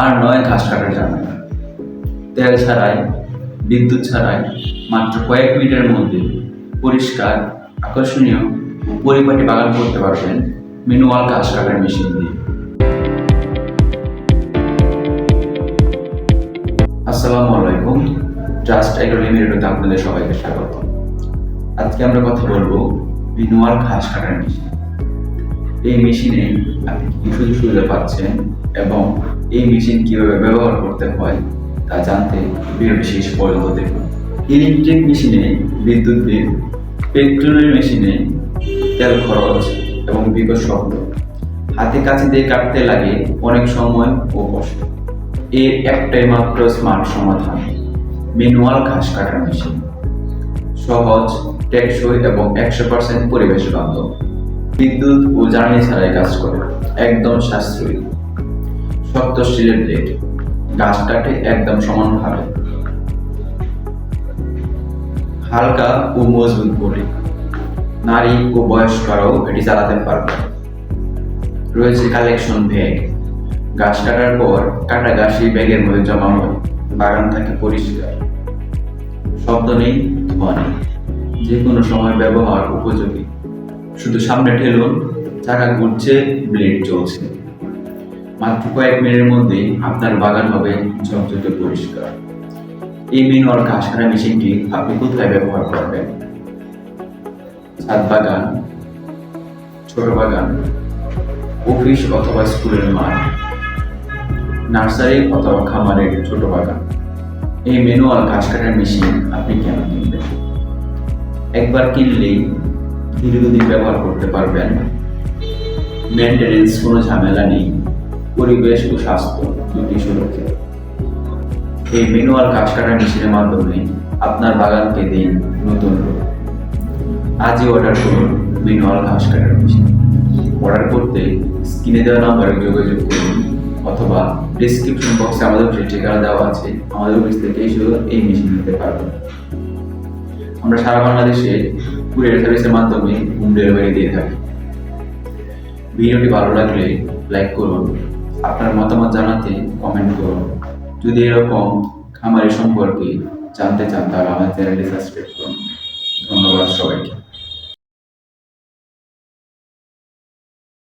আর নয় ঘাস কাটার ঝামেলা তেল ছাড়াই, বিদ্যুৎ ছাড়াই মাত্র কয়েক মিনিটের মধ্যে পরিষ্কার, আকর্ষণীয় ও পরিপাটি বাগান করতে পারবেন ম্যানুয়াল ঘাস কাটার মেশিন দিয়ে। আসসালামু আলাইকুম জাস্ট এগ্রো লিমিটেডে আপনাদের সবাইকে স্বাগত। আজকে আমরা কথা বলব ম্যানুয়াল ঘাস কাটার মেশিন। এই মেশিনে আপনি কি সুযোগ সুবিধা পাচ্ছেন এবং এই মেশিন কীভাবে ব্যবহার করতে হয় তা জানতে ভিডিওটি শেষ পর্যন্ত দেখুন। ইলেকট্রিক মেশিনে বিদ্যুৎ বিল পেট্রোলের মেশিনে তেল খরচ এবং বিকট শব্দ। হাতে কাছে দিয়ে কাটতে লাগে অনেক সময় ও কষ্ট। এর একটাই মাত্র স্মার্ট সমাধান ম্যানুয়াল ঘাস কাটার মেশিন সহজ, টেকসই এবং একশো পার্সেন্ট পরিবেশ বান্ধব বিদ্যুৎ ও জ্বালানি ছাড়াই কাজ করে, একদম সাশ্রয়ী। শক্ত স্টিলের প্লেট গাছ কাটে একদম সমানভাবে হালকা ও মজবুত বডি নারী ও বয়স্করাও এটি চালাতে পারবে। রয়েছে কালেকশন ব্যাগ গাছ কাটার পর কাটা গাছ এই ব্যাগের মধ্যে জমা হয়। বাগান থাকে পরিষ্কার। শব্দ নেই, ধোঁয়া নেই। যে কোনো সময় ব্যবহার উপযোগী। শুধু সামনে ঠেলুন, চাকা ঘুরছে ব্লেড চলছে মাত্র কয়েক মিনিটের মধ্যে আপনার বাগান হবে ঝকঝকে পরিষ্কার। এই ম্যানুয়াল ঘাস কাটা মেশিনটি আপনি কোথায় ব্যবহার করবেন? ছাদ বাগান, ছোট বাগান, অফিস অথবা স্কুলের মাঠ, নার্সারি অথবা খামারের ছোট বাগান। এই ম্যানুয়াল ঘাস কাটার মেশিন আপনি কেন কিনবেন? একবার কিনলেই দীর্ঘদিন ব্যবহার করতে পারবেন। মেনটেনেন্স কোনো ঝামেলা নেই। পরিবেশ ও স্বাস্থ্য দুটি সুরক্ষিত। এই ম্যানুয়াল ঘাস কাটার মেশিনের মাধ্যমে আপনার বাগানকে দিন নতুন রূপ। আজই অর্ডার করুন ম্যানুয়াল ঘাস কাটার মেশিন অর্ডার করতে স্ক্রিনে দেওয়া নাম্বারে যোগাযোগ করুন অথবা ডিসক্রিপশন বক্সে আমাদের অফিসের ঠিকানা দেওয়া আছে, আমাদের অফিস থেকে শুধু এই মেশিন নিতে পারবেন। আমরা সারা বাংলাদেশে কুরিয়ার সার্ভিসের মাধ্যমে হোম ডেলিভারি দিয়ে থাকি। ভিডিওটি ভালো লাগলে লাইক করুন আপনার মতামত জানাতে কমেন্ট করুন। যদি এরকম খামারি সম্পর্কে জানতে চান, তাহলে আমাদের চ্যানেলটি সাবস্ক্রাইব করুন। ধন্যবাদ সবাইকে।